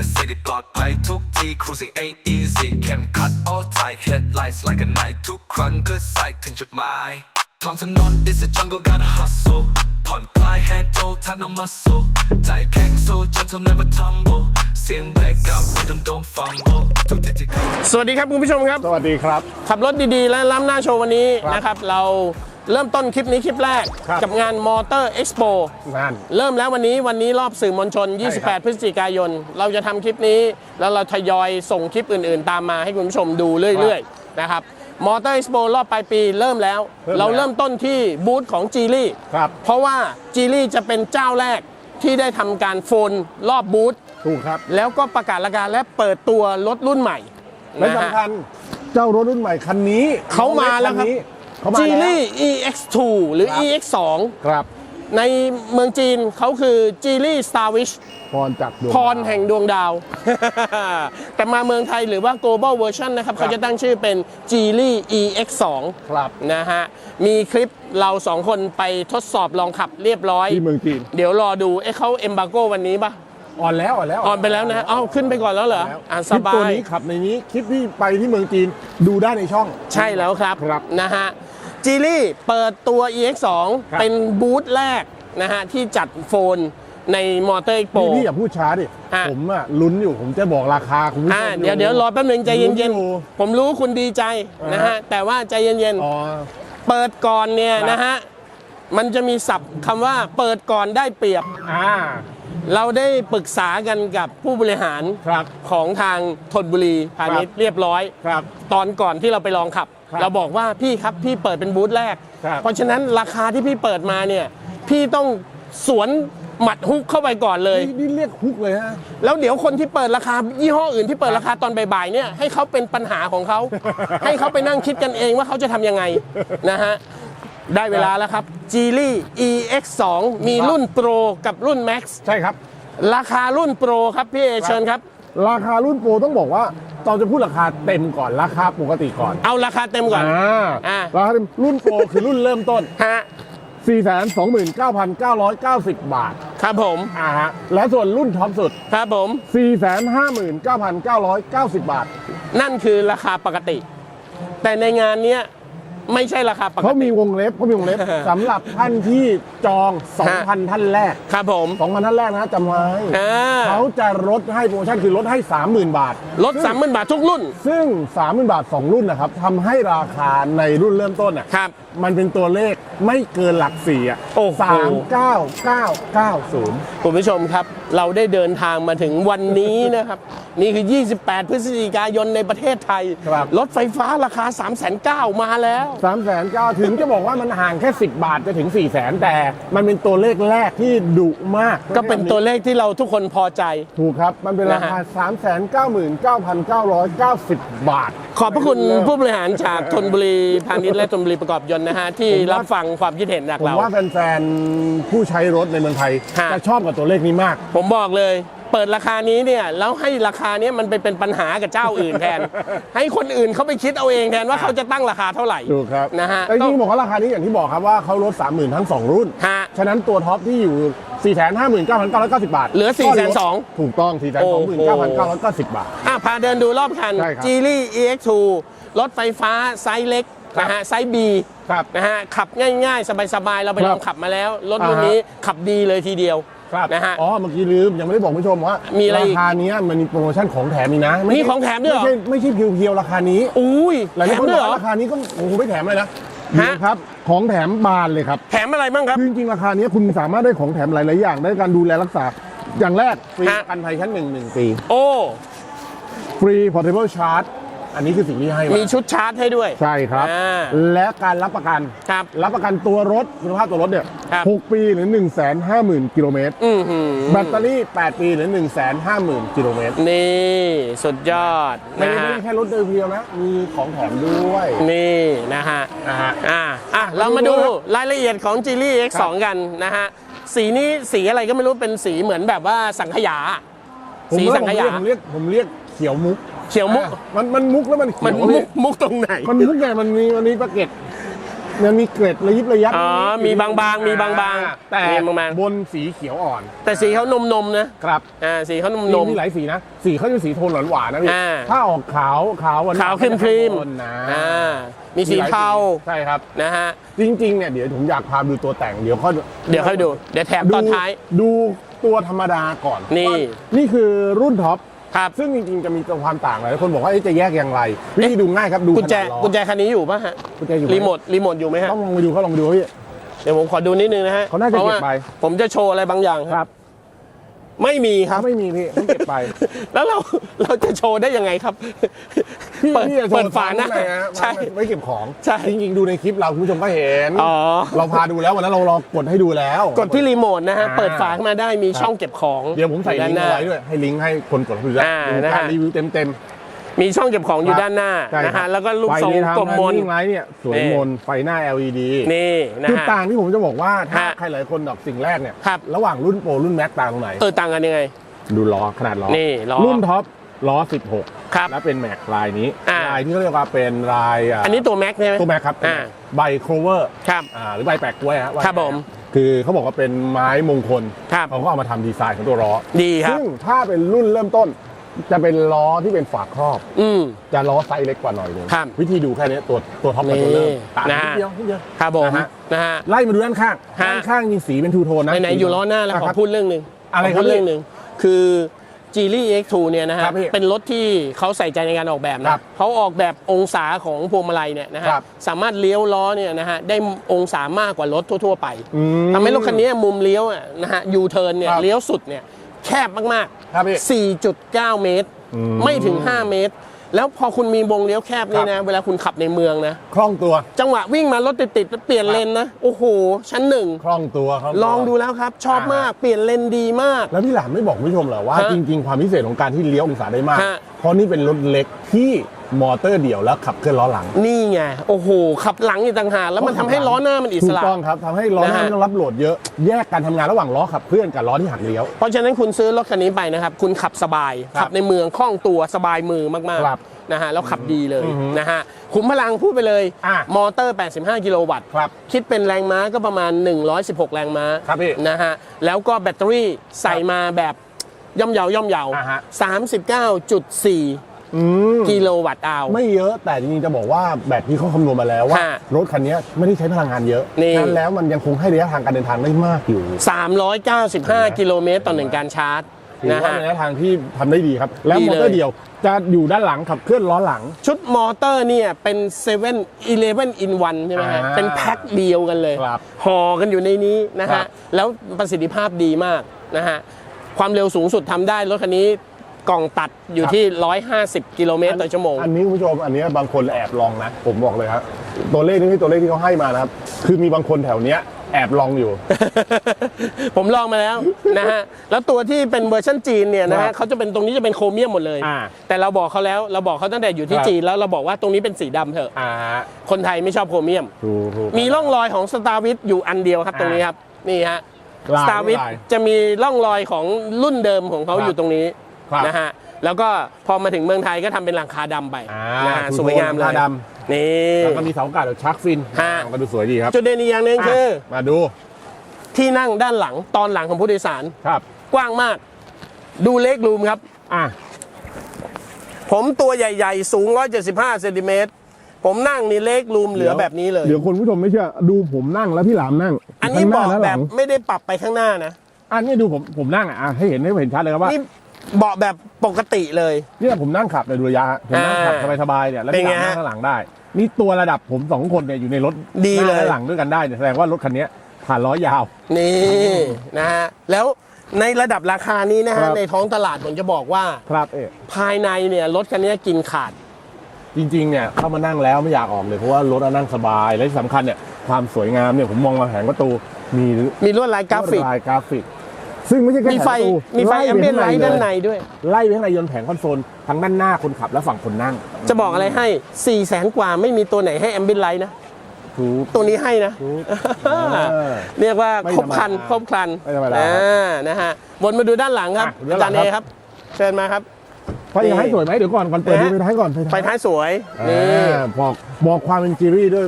the city ปลอดภัยทุกที่ cruising ain't easy เข้มขัด all tight headlights like a night ทุกครั้งก็ใส่ถึงจุดหมายท้องถนน is a jungle gotta hustle ผ่อนคลาย handle ทัน no muscle ใจแข็ง so gentle never tumble เสียงเบรกกับ rhythm don't fumble ทุกที่ที่เข้าสวัสดีครับคุณผู้ชมครับ สวัสดีครับ ขับรถดีๆ และล้ำหน้าโชว์วันนี้ครับนะครับเรา เริ่มต้นคลิปนี้คลิปแรกครับ กับงาน Motor Expo นั่น เริ่มแล้ววันนี้วันนี้รอบสื่อมวลชน ใช่ครับ 28 พฤศจิกายน เราจะทำคลิปนี้ แล้วเราทยอยส่งคลิปอื่นๆ ตามมาให้คุณผู้ชมดูเรื่อยๆนะครับ Motor Expo รอบปลายปีเริ่มแล้วเริ่มแล้ว เราเริ่มต้นที่บูธของ g ี l ีครับ เพราะว่า g ี l ีจะเป็นเจ้าแรกที่ได้ทำการโฟนรอบบูธถูกครับ แล้วก็ประกาศราคาและเปิดตัวรถรุ่นใหม่และนะฮะ สำคัญเจ้ารถรุ่นใหม่คันนี้เขามาแล้วครับนนี้ เขามาจีแล้วลี่ EX2 หรือครับ EX2 ครับ ในเมืองจีนเขาคือจีลี่ Starwish พรจากดวงพรแห่งดวงดาว แต่มาเมืองไทยหรือว่า global version นะครับครับเขาจะตั้งชื่อเป็น g e l y EX2 ครับนะฮะ มีคลิปเราสองคนไปทดสอบลองขับเรียบร้อย ที่เมืองจีน เดี๋ยวรอดู เอ๊ะเขาเอมบาโกวันนี้ปะ อ่อนแล้วอ่อนแล้วออนไปแล้วนะเอ้าขึ้นไปก่อนแล้วเหรอแล้วอ่าคสลิปบาตัวยนี้ขับในนี้คลิปที่ไปที่เมืองจีนดูได้ในช่อง ใช่แล้วครับครับนะฮะจีลี่เปิดตัว EX2 ครับเป็นบูธแรกนะฮะที่จัดโฟนในมอเตอร์เอ็กโปพี่พี่อย่าพูดช้าดิอะผมอะลุ้นอยู่ผมจะบอกราคาคุณผู้ชอ่ามเดี๋ยวเดี๋ยวรอแป๊บนึงใจเย็นรู้ๆผมรู้คุณดีใจนะฮะอ่าแต่ว่าใจเย็นอ๋อๆเปิดก่อนเนี่ยครับนะฮะมันจะมีศัพท์คำว่าเปิดก่อนได้เปรียบอ่า เราได้ปรึกษากันกับผู้บริหารครับของทางธนบุรีพาณิชย์เรียบร้อยครับตอนก่อนที่เราไปลองขับ ครับเราบอกว่าพี่ครับพี่เปิดเป็นบูธแรก ครับเพราะฉะนั้นราคาที่พี่เปิดมาเนี่ยพี่ต้องสวนหมัดฮุกเข้าไปก่อนเลย นี่นี่เรียกฮุกเลยฮะ แล้วเดี๋ยวคนที่เปิดราคายี่ห้ออื่นที่เปิดราคาตอนบ่ายๆเนี่ยให้เขาเป็นปัญหาของเขา ให้เขาไปนั่งคิดกันเองว่าเขาจะทำยังไงนะฮะ ได้เวลาแล้วครับ g e l y EX2 มีรุ่น Pro กับรุ่น Max ใช่ครับ ราคารุ่น Pro ครับพี่เอเชิญครับ ราคารุ่นโปรต้องบอกว่าเราจะพูดราคาเต็มก่อนราคาปกติก่อน เอาราคาเต็มก่อนอ่าอ่าราคาเต็มรุ่นโปรคือรุ่นเริ่มต้นฮะ429,990 บาท ครับผม อ่าฮะ และส่วนรุ่นท็อปสุด ครับผม 459,990 บาท นั่นคือราคาปกติ แต่ในงานเนี้ย ไม่ใช่ราคาปกเขาติ มีวงเล็บเขามีวงเล็บ สำหรับท่านที่จอง 2,000 ท่านแรก ครับผม 2,000 ท่านแรกนะจำไว้อ่า เขาจะลดให้โปรโมชั่นคือลดให้ 30,000 บาทลดสามหมื่นบาททุกรุ่นซึ่ง 30,000 บาท 2 รุ่นนะครับทำให้ราคาในรุ่นเริ่มต้นอะ ครับมันเป็นตัวเลขไม่เกินหลักสี่อะโอ้โห สามเก้าเก้าเก้าศูนย์ คุณผู้ชมครับ เราได้เดินทางมาถึงวันนี้นะครับ นี่คือ 28 พฤศจิกายนในประเทศไทย ครับ รถไฟฟ้าราคา 3 9 0 0 0มาแล้ว สามแสนเก้าถึงจะบอกว่ามันห่างแค่ 10 บาทจะถึง4ี่แสนแต่ มันเป็นตัวเลขแรกที่ดุมากก็เป็นตัวเลขที่เราทุกคนพอใจ ถูกครับ มันเป็นราคา3 9 9 9 9 9 0 บาท ขอบพระคุณผู้บริหารจากธนบุรีพาณิชย์และธนบุรีประกอบยนต์นะฮะที่ผมว่า รับฟังความคิดเห็นจากผมเรา ว่าแฟนๆ ผู้ใช้รถในเมืองไทย ฮะ จะชอบกับตัวเลขนี้มาก ผมบอกเลย เปิดราคานี้เนี่ยแล้วให้ราคาเนี้ยมันไปเป็นปัญหากับเจ้าอื่นแทน ให้คนอื่นเขาไปคิดเอาเองแทนว่าเขาจะตั้งราคาเท่าไหร่ถูกครับนะฮะแต่จริงๆบอกว่าราคานี้อย่างที่บอกครับว่าเขาลด 30,000 ทั้ง 2 รุ่น ฮะ ฉะนั้นตัวท็อปที่อยู่ 459,990 บาทเหลือก็ลด420,000ถูกต้องโอ้โห429,990 บาท อะพาเดินดูรอบคัน ใช่ครับจีลี่ EX2 รถไฟฟ้าไซส์เล็ก ครับนะฮะไซส์ B ครับนะฮะขับง่ายๆ สบายๆ เราไปครับลองขับมาแล้ว รถรุ่นอ่าฮะ นี้ขับดีเลยทีเดียวครับนะฮะ อ๋อเมื่อกี้ลืมยังไม่ได้บอกผู้ชมว่ามีอะไรอีกราคาเนี้ยมันมีโปรโมชั่นของแถมอีกนะไใช่มีของแถมด้วยเหรอ ไม่ใช่ไม่ใช่เพียวๆราคานี้อุ้ยหลายแถๆคมนด้บวยอกเหรอ ว่าราคานี้ก็โอ้โหไม่แถมเลยนะฮะเดี๋ยวครับของแถมบานเลยครับ แถมอะไรบ้างครับ คือจริงๆ ราคาเนี้ยคุณสามารถได้ของแถมหลาย ๆ อย่าง ได้การดูแลรักษา อย่างแรก ฟรีฮะ ประกันภัยชั้นหนึ่งหนึ่งปี โอ้ ฟรี portable charge อันนี้คือสิ่งที่ให้มามีชุดชาร์จให้ด้วย ใช่ครับ อ่าและการรับประกันครับรับประกันตัวรถคุณภาพตัวรถเนี่ยครับ6ปีหรือ 1 5 0 0 0 0กิโลเมตรอือหือแบตเตอรี่ 8 ปีหรือ 1 5 0 0 0 0กิโลเมตรนี่สุดยอดไม่นะได้ไม่ฮะได้แค่รถเดียวๆนะ มีของแถมด้วยนี่นะฮะ นะฮะ อ่าอะ เรามาดูดูครับรายละเอียดของ g ีลี่ X2 กันนะฮะ สีนี้สีอะไรก็ไม่รู้เป็นสีเหมือนแบบว่าสังขยา ผมสีว่าสังผมขเรียายกผมเรียกผมเรียกเขียวมุก เขียวมุก อะมันมันมุกแล้วมันเขีมันยวมุกมุกตรงไหน มันมุกไงมันมีมันมีปลาเก็ตมันมีเกร็ดระยิบระยับอ๋อนิดๆมีบางๆมีบางๆอ่แต่มีบางๆ บนสีเขียวอ่อนแต่สีเขานมๆนะครับอ่าสีเขานนม มีหลายสีนะสีเขาจะสีโทนหวานๆนะพี่อ่า ถ้าออกขาวขาวหวานๆขาวครีมครีมข้างบนนะอ่ามีสีหลยเทาใช่ครับ นะฮะ จริงๆเนี่ยเดี๋ยวผมอยากพาดูตัวแต่งเดี๋ยวเขาเดี๋ยวค่อยดู เดี๋ยวแถมตอนท้าย ดูตัวธรรมดาก่อนนี่ ว่านี่คือรุ่นท็อป ครับ ซึ่งจริงๆจะมีตัวความต่างหลายคนบอกว่าเอ๊ะจะแยกอย่างไรวิธีดูง่ายครับดูกุญแจขนาดล้อกุญแจคันนี้อยู่ป่ะฮะกุญแจอยู่ไหรีโมทรีโมทอยู่ไหมฮะต้องลองไปดูเขาลองไปดูพี่ เดี๋ยวผมขอดูนิดนึงนะฮะเขาน่าจะพรว่เก็บไปผมจะโชว์อะไรบางอย่างครับ ไม่มีครับไม่มีพี่ต้องเก็บไป แล้วเราเราจะโชว์ได้ยังไงครับพี่เปิดพี่จะโชเปิดว์ฝาหน้าข้งใฮะใช่ ไม่เก็บของใช่ จริงๆดูในคลิปเราคุณผู้ชมก็เห็น อ๋อ เราพาดูแล้ววันนั้นเราลองกดให้ดูแล้ว กดที่รีโมทนะฮะ อ่า เปิดฝาขึ้นมาได้มีช่องเก็บของเดี๋ยวผมใส่ด้าลินงหก์น้าเอาไว้ด้วยให้ลิงก์ให้คนกดเข้าไปดูได้อ่าดูนะฮะ การรีวิวเต็ม มีช่องเก็บของๆอยู่ด้านหน้าใช่นะครัฮะบแล้วก็ลูกไฟทรงนี้ทำกลมมนนิ่งไลท์เนี่ยสวยนี่ มนไฟหน้า LED นี่นะจุดฮะ ต่างที่ผมจะบอกว่าถ้าฮะใครหลายคนดอกสิ่งแรกเนี่ยครับ ระหว่างรุ่นโปรรุ่นแม็กต่างตรงไหน เออต่างกันยังไง ดูล้อขนาดล้อนี่ล้อรุ่นท็อปล้อ 16 ครับและเป็นแม็กลายนี้ อ่า ลายที่เขาเรียกว่าเป็นลายาอันนี้ตัวแม็กใช่ไหม ตัวแม็กครับอ่า ใบโครเวอร์ครับอ่าหรือใบแปลกกล้วยฮะว่าครับผมคือเขาบอกว่าเป็นไม้มงคลครับ เขาก็เอามาทำดีไซน์ของตัวล้อดีครับ ซึ่งถ้าเป็นรุ่นเริ่มต้น จะเป็นล้อที่เป็นฝาครอบ อืม จะล้อไซส์เล็กกว่าหน่อยหนึงครับวิธีดูแค่นี้ตัวตัวท็อปกับตัวเริ่มนี่ต่างกันนะนิดเดียวนิดเดียว ครับผมนะฮะ นะฮะ ไล่มาดูด้านข้างฮะ ด้านข้างมีสีเป็นทูโทนนะไหนๆอยู่ล้อหน้าแล้วขอครับ พูดเรื่องหนึ่งอะไรขครับพูดเรื่องหนึ่งคือ g ี l ี X2 เนี่ยนะฮะครับพี่เป็นรถที่เขาใส่ใจในการออกแบบครันะบเขาออกแบบองศาของพวงมาลัยเนี่ยนะฮะครับสามารถเลี้ยวล้อเนี่ยนะฮะได้องศามากกว่ารถทั่ว ๆ ไปอืมทำให้รถคันนี้มุมเลี้ยวอะนะฮะยูเทิร์นเนี่ยครับเลี้ยวสุดเนี่ย แคบมากครับพี่ ๆ 4.9 เมตร อืม ไม่ถึง 5 เมตร แล้วพอคุณมีวงเลี้ยวแคบนี่นะ เวลาคุณขับในเมืองนะ คล่องตัวจังหวะวิ่งมารถติดๆแล้วเปลี่ยนเลนนะ โอ้โห ชั้นหนึ่ง คล่องตัวคล่องตัว ลองดูแล้วครับ ชอบมากเปลี่ยนเลนดีมาก แล้วพี่หลามไม่บอกคุณผู้ชมเหรอว่าฮะจริง ๆ ความพิเศษของการที่เลี้ยวองศาได้มาก ฮะเพราะนี่เป็นรถเล็กที่ มอเตอร์เดี่ยวแล้วขับเคลื่อนล้อหลังนี่ไงโอ้โหขับหลังอีกต่างหากแล้วมันทำให้ล้อหน้ามันอิสถูกระ ต้องครับทำให้ล้อหน้านะฮะ ไม่ต้องรับโหลดเยอะแยกการทำงานระหว่างล้อขับเคลื่อนกับล้อที่หักเลี้ยว เพราะฉะนั้นคุณซื้อรถคันนี้ไปนะครับ คุณขับสบาย ครับขับในเมืองคล่องตัวสบายมือมากครับๆนะฮะแล้วขับดีเลยอือฮึนะฮะขุมพลังพูดไปเลย อะ มอเตอร์ 85 กิโลวัตต์ครับ คิดเป็นแรงม้าก็ประมาณ 116 แรงม้าครับพี่นะฮะแล้วก็แบตเตอรี่ใส่มาแบบย่อมเยาย่อมเยาอ่าฮะ 39.4 อืมกิโลวัตต์อาว ไม่เยอะแต่จริงๆจะบอกว่าแบตที่เขาคำนวณมาแล้วว่าฮะรถคันนี้ไม่ได้ใช้พลังงานเยอะนี่ นั้นแล้วมันยังคงให้ระยะทางการเดินทางได้มากอยู่ 395 กิโลเมตรต่อหนึ่งการชาร์จถือนะว่าฮะเป็นระยะทางที่ทำได้ดีครับ แล้วดีมอเลยเตอร์เดียวจะอยู่ด้านหลังขับเคลื่อนล้อหลัง ชุดมอเตอร์เนี่ยเป็น7 11 in 1ใช่ไหมฮะ อ่าเป็นแพ็คเดียวกันเลยครับห่อกันอยู่ในนี้นะครัฮะ บ แล้วประสิทธิภาพดีมากนะฮะ ความเร็วสูงสุดทำได้ รถคันนี้ กล่องตัดอยู่ที่ 150 กิโลเมตรต่อชั่วโมง อันนี้คุณผู้ชมอันนี้บางคนแอบลองนะ ผมบอกเลยครับตัวเลขนี่ตัวเลขที่เขาให้มานะครับ คือมีบางคนแถวเนี้ยแอบลองอยู่ ผมลองมาแล้วนะฮะ แล้วตัวที่เป็นเวอร์ชันจีนเนี่ยนะครัฮะบเขาจะเป็นตรงนี้จะเป็นโครเมียมหมดเลยอ่าแต่เราบอกเขาแล้วเราบอกเขาตั้งแต่อยู่ที่ครับจีนแล้วเราบอกว่าตรงนี้เป็นสีดำเถอะอ่าคนไทยไม่ชอบโครเมียมถูกถูกมีร่องรอยของสตาร์วิทอยู่อันเดียวครับตรงนี้ครับ นี่ฮะลายสตาร์วิทลายจะมีร่องรอยของรุ่นเดิมของเขาครับอยู่ตรงนี้ ครับนะฮะแล้วก็พอมาถึงเมืองไทยก็ทำเป็นหลังคาดำไปอ่านะฮะถูกสวยงามเลหลัยงคาดนี่ แล้วก็มีเสาอากาศแบบชักฟินฮะ มันก็ดูสวยดีครับจุดเด่นอีกอย่างหนึ่งคือะมาดูที่นั่งด้านหลังตอนหลังของผู้โดยสาร ครับกว้างมาก ดูเล็กรูมครับ อะผมตัวใหญ่ ๆ สูง 175เซนติเมตรผมนั่งนี่เล็กรูมเหลือแบบนี้เลย เดี๋ยวคนผู้ชมไม่เชื่อดูผมนั่งแล้วพี่หลามนั่งอันนี้ทั้งหเบาะและหแบลับงไม่ได้ปรับไปข้างหน้านะ อันนี้ดูผมผมนั่งอะอะให้เห็นให้เห็นชัดเลยครับว่า นี่ เบาะแบบปกติเลย เนี่ยผมนั่งขับในดูระยะฮะผมนั่งขับอ่าสบายๆเนี่ยแล้วเป็นพี่ไงหลามฮะนั่งข้างหลังได้ นี่ตัวระดับผมสองคนเนี่ยอยู่ในรถดีเลยหน้าและหลังด้วยกันได้เนี่ยแสดงว่ารถคันนี้ผ่านล้อยาว นี่นะฮะแล้วในระดับราคานี้นะครัฮะบ ในท้องตลาดผมจะบอกว่า ครับเอ๊ะภายในเนี่ยรถคันนี้กินขาด จริงๆเนี่ยเข้ามานั่งแล้วไม่อยากออกเลยเพราะว่ารถอะนั่งสบายและที่สำคัญเนี่ยความสวยงามเนี่ยผมมองมาแผงประตูมีมีลวดลายกราฟิกลวดลายกราฟิก ซึ่งไม่ใช่แค่มีแผงไฟประตูมีไฟล่แอมเบียนไลท์ไปด้านข้งในด้วย ไล่ไปข้างในยนต์แผงคอนโซลทั้งด้านหน้าคนขับและฝั่งคนนั่งจะบอกอะไรให้4ี่แสนกว่าไม่มีตัวไหนให้แอมเบียนไลท์นะ ถูก ตัวนี้ให้นะถูกอ่าเออเรียกว่าไม่ครบครันธรรมดาครบครันไม่ธรรมดาอ่านะฮะวนมาดูด้านหลังครับอะดูด้านหลัอาจางรย์คเอรับครับเชิญมาครับ ไฟท้ายสวยไหมเดี๋ยวก่อนก่อนเปิดดูนะไฟท้ายก่อนไฟท้ายสวย นี่นี่บอกบอกความเป็นจีรี่ด้วย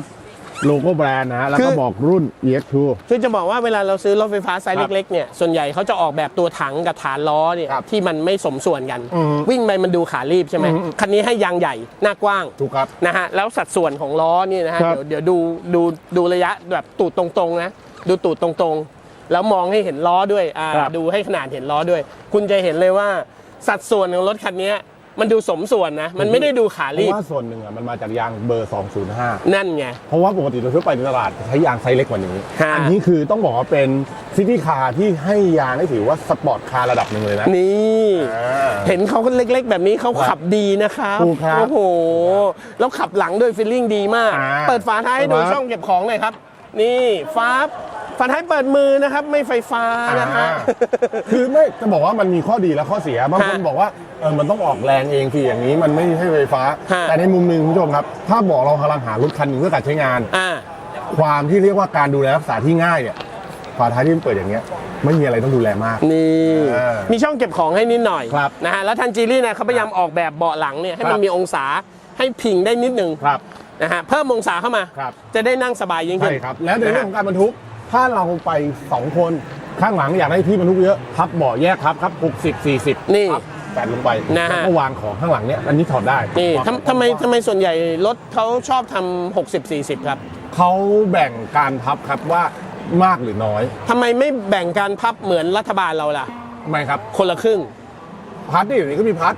โลโก้แบรนด์นะฮะแล้วคืก็อบอกรุ่น EX2 คือจะบอกว่าเวลาเราซื้อรถไฟฟ้าไซส์ครับเล็กๆเนี่ยส่วนใหญ่เขาจะออกแบบตัวถังกับฐานล้อเนี่ยครับที่มันไม่สมส่วนกันอือฮึวิ่งไปมันดูขารีบใช่ไหมอือฮึคันนี้ให้ยางใหญ่หน้ากว้างถูกครับนะฮะแล้วสัดส่วนของล้อนี่นะฮะครับเดี๋ยวเดี๋ยวดูดูดูระยะแบบตูดตรงๆนะดูตูดตรงๆ แล้วมองให้เห็นล้อด้วยอ่าครับดูให้ขนาดเห็นล้อด้วย คุณจะเห็นเลยว่าสัดส่วนของรถคันนี้ มันดูสมส่วนนะ มันไม่ได้ดูขาเพรีราะบว่าส่วนหนึ่งอะมันมาจากยางเบอร์ 205 นั่นไง เพราะว่าปกติเราทั่วไปในตลาดใช้ยางไซส์เล็กกว่านี้ ฮะ อันี้คือต้องบอกว่าเป็นซิตี้คาร์ที่ให้ยางได้ถือว่าสปอร์ตคาร์ระดับหนึ่งเลยนะนี่ อ่า เห็นเขาเล็กๆ แบบนี้เขาขับดีนะครับ ถูกครับโอ้โห แล้วขับหลังด้วยฟีลลิ่งดีมาก อ่าเปิดฝาท้ายให้ดูครับ ช่องเก็บของหน่อยครับ นี่ฟ้า ฝาท้ายเปิดมือนะครับไม่ไฟฟ้านะฮะอ่าคือไม่จะบอกว่ามันมีข้อดีและข้อเสียบางคนฮะบอกว่าเออมันต้องออกแรงเองที่อย่างนี้มันไม่ใช่ไฟฟ้า ฮะ แต่ในมุมหนึ่งคุณผู้ชมครับ ถ้าบอกเรากำลังหารถคันหนึ่งเพื่อการใช้งาน อ่า ความที่เรียกว่าการดูแลรักษาที่ง่ายเนี่ยฝาท้ายที่มันเปิดอย่างเงี้ย ไม่มีอะไรต้องดูแลมาก นี่เออมีช่องเก็บของให้นิดหน่อยครับนะฮะแล้วทันจีรี่เนี่ยเขาพยายามออกแบบเบาะหลังเนี่ยให้มันครับ มีองศาให้พิงได้นิดนึงครับ นะฮะเพิ่มองศาเข้ามา ครับ จะได้นั่งสบายยิ่งขึ้ใช่น ครับ แล้วในเรื่องขอนะงฮะการบรรทุก ถ้าเราไป 2 คนข้างหลังอยากได้ที่บรรทุกเยอะพับเบาะแยกครับครับ60 40นี่พับแปดลงไปนะฮะ แล้วก็วางของข้างหลังเนี้ยอันนี้ถอดได้นี่วางทำทำไมทำไมส่วนใหญ่รถเขาชอบทำ60 40 ครับเขาแบ่งการพับครับว่ามากหรือน้อยทำไมไม่แบ่งการพับเหมือนรัฐบาลเราล่ะ ทำไมครับ คนละครึ่ง พัดนี่อยู่นี้ก็มีพัด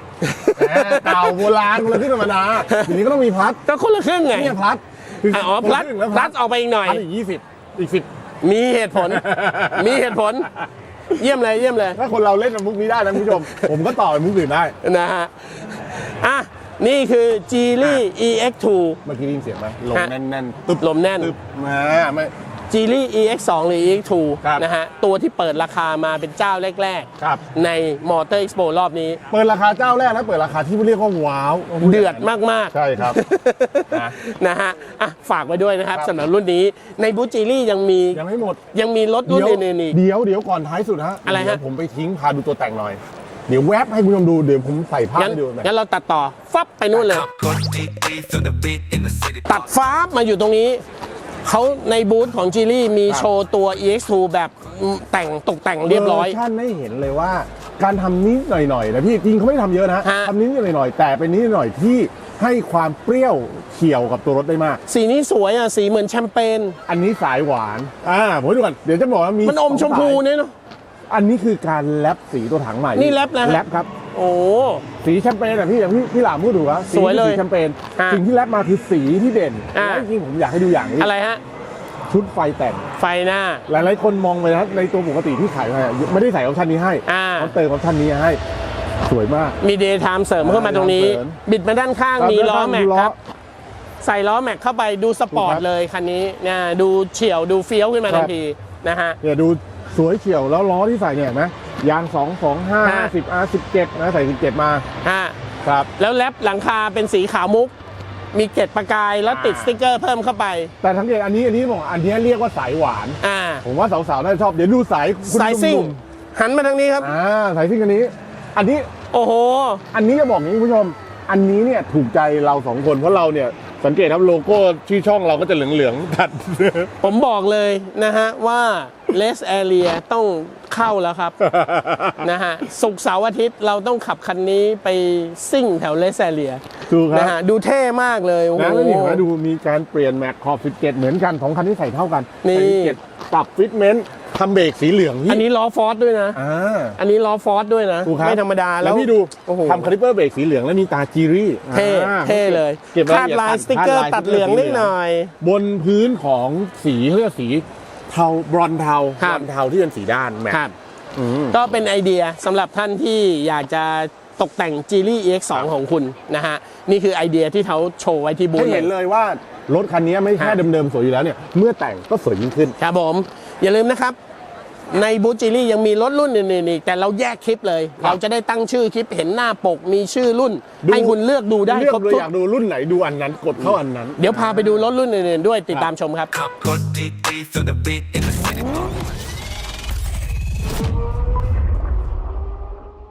แหมเก่าโบราณคนละที่ธรรมดาอยู่นี้ก็ต้องมีพัดก็คนละครึ่งไงเนี่ยพัดคือะอ๋อคนพละลัดครึ่งแล้วพลัดออกไปอีกหน่อย พัดอีกยี่สิบอีกสิบ มีเหตุผล มีเหตุผล เยี่ยมเลยเยี่ยมเลยถ้าคนเราเล่นมุกนี้ได้นะคุณผู้ชม ผมก็ต่อมุกอื่นได้ นะฮะ อะ นี่คือ g e l y EX2 เมื่อกี้ได้ยินเสียงไหมลมฮะแน่นๆตึบลมแน่น ตึบมาไม่ g e l y EX2 หรือ EX2 ครับนะฮะตัวที่เปิดราคามาเป็นเจ้าแรกครับๆใน Motor Expo รอบนี้ เปิดราคาเจ้าแรกแล้วเปิดราคาที่เรียกว่าว้าวเดือดมาก ๆ ใช่ครับ นะนะฮะอะฝากไว้ด้วยนะครับครับ สำหรับรุ่นนี้ในบูจิลี่ยังมียังไม่หมด ยังมีรถรุ่นเดี๋ยวอื่นๆอีก เดี๋ยวเดี๋ยวก่อนท้ายสุดฮะอะไรฮะ เดี๋ยวผมไปทิ้งพาดูตัวแต่งหน่อย เดี๋ยวแวบให้คุณผู้ชมดูเดี๋ยวผมใส่ภาพงั้นให้ดูหน่อยงั้นเราตัดต่อ ฟับไปนู่นเลยขับรถดีๆ feel the beat in the city ตัดฟ้าบมาอยู่ตรงนี้ เขาในบูธของจีลี่มีครับโชว์ตัว EX2 แบบแต่งตกแต่งเรียบร้อยวชั่นให้เห็นเลยว่าการทำนิดหน่อยๆนะพี่จริงเขาไม่ได้ทำเยอะนะฮะทำนิดหน่อยๆแต่เป็นนิดหน่อยที่ให้ความเปรี้ยวเขียวกับตัวรถได้มาก สีนี้สวยอะสีเหมือนแชมเปญอันนี้สายหวานอ่าผมให้ดูก่อนเดี๋ยวจะบอกว่ามีมันอมชมพูสองสายเนี่ยเนาะอันนี้คือการแรปสีตัวถังใหม่นี่แรปนะฮะแรปครับ โอ้ สีแชมเปญอะพี่อย่างพี่พี่หลามพูดถูกแล้วสวยเลยสีแชมเปญฮะสิ่งที่แรปมาคือสีที่เด่นอ่าแล้วจริงๆผมอยากให้ดูอย่างนี้อะไรฮะ ชุดไฟแต่ง ไฟหน้า หลายๆคนมองไปนะในตัวปกติที่ขายมาไม่ได้ใส่ออปชันนี้ให้อ่า เขาเติมออปชันนี้ให้ สวยมาก มีเดย์ไทม์เสริมเข้ามาตรงนี้ เสริม บิดมาด้านข้างมีล้อแม็กครับ ใส่ล้อแม็กเข้าไปดูสปอร์ตถูกครับเลยคันนี้นะดูเฉียวดูเฟี้ยวขึ้นมาครัทับนทีนะฮะ เนี่ยดูสวยเฉียวแล้วล้อที่ใส่เนี่ยเห็นไหม ยาง 2 2 5ฮะ50 R 17 นะใส่ 17 มาฮะครับ แล้วแรปหลังคาเป็นสีขาวมุก มีเกล็ดประกายแล้วติดอ่าสติกเกอร์เพิ่มเข้าไป แต่ทั้งเกตอันนี้อันนี้บอกอันนี้เรียกว่าสายหวาน อ่า ผมว่าสาวๆน่าจะชอบ เดี๋ยวดูสายคุณสายซิ่ง หนุ่มหันมาทางนี้ครับ ๆอ่าสายซิ่งอันนี้ อันนี้โอ้โห อันนี้จะบอกอย่างนี้คุณผู้ชม อันนี้เนี่ยถูกใจเราสองคนเพราะเราเนี่ยสังเกตครับโลโก้ชื่อช่องเราก็จะเหลืองๆตัด ผมบอกเลยนะฮะว่า less area ต้องเข้าแล้วครับ นะฮะศุกร์เสาร์อาทิตย์เราต้องขับคันนี้ไปซิ่งแถว less area ถูกคนะรับฮะดูเท่มากเลยโอ้โห นะแล้วนี่เห็นไหมดูมีการเปลี่ยนแม็กขอบ17 เหมือนกันสองคันที่ใส่เท่ากันนี่ใส่17ปรับฟิตเมนต์ทำเบรกสีเหลืองอันนี้ล้อฟอร์ดด้วยนะ อ่าอันนี้ล้อฟอร์ดด้วยนะ ถูกครับไม่ธรรมดาแล้แล้ววพี่ดูโอ้โห ทำคาลิปเปอร์เบรกสีเหลืองแล้วมีตาจีรี่เท่อ่าเท่เลยเก็บรคาดละเอียลายตัสติกเกอร์คาตัดเหลืองนิดหน่อย บนพื้นของสีเขาเรียกว่าสี เทาบรอนซ์เทาครับบรอนซ์เทาที่เป็นสีด้านแม็กครับ อืม ก็เป็นไอเดียสำหรับท่านที่อยากจะตกแต่ง g ี l ี EX2 ของคุณนะฮะ นี่คือไอเดียที่เขาโชว์ไว้ที่บูธให้เห็นเลยว่ารถคันนี้ไม่แค่ฮะเดิมๆสวยอยู่แล้วเนี่ย เมื่อแต่งก็สวยยิ่งขึ้น ครับผม อย่าลืมนะครับ ในบูธจีลี่ยังมีรถรุ่นอื่นๆอีกแต่เราแยกคลิปเลยครับเราจะได้ตั้งชื่อคลิปเห็นหน้าปกมีชื่อรุ่นดูให้คุณเลือกดูได้เลือกครบเลยทุกอยากดูรุ่นไหนดูอันนั้นกดเข้าอันนั้น เดี๋ยวพาไปดูรถรุ่นอื่นๆด้วยติดตามชมครับ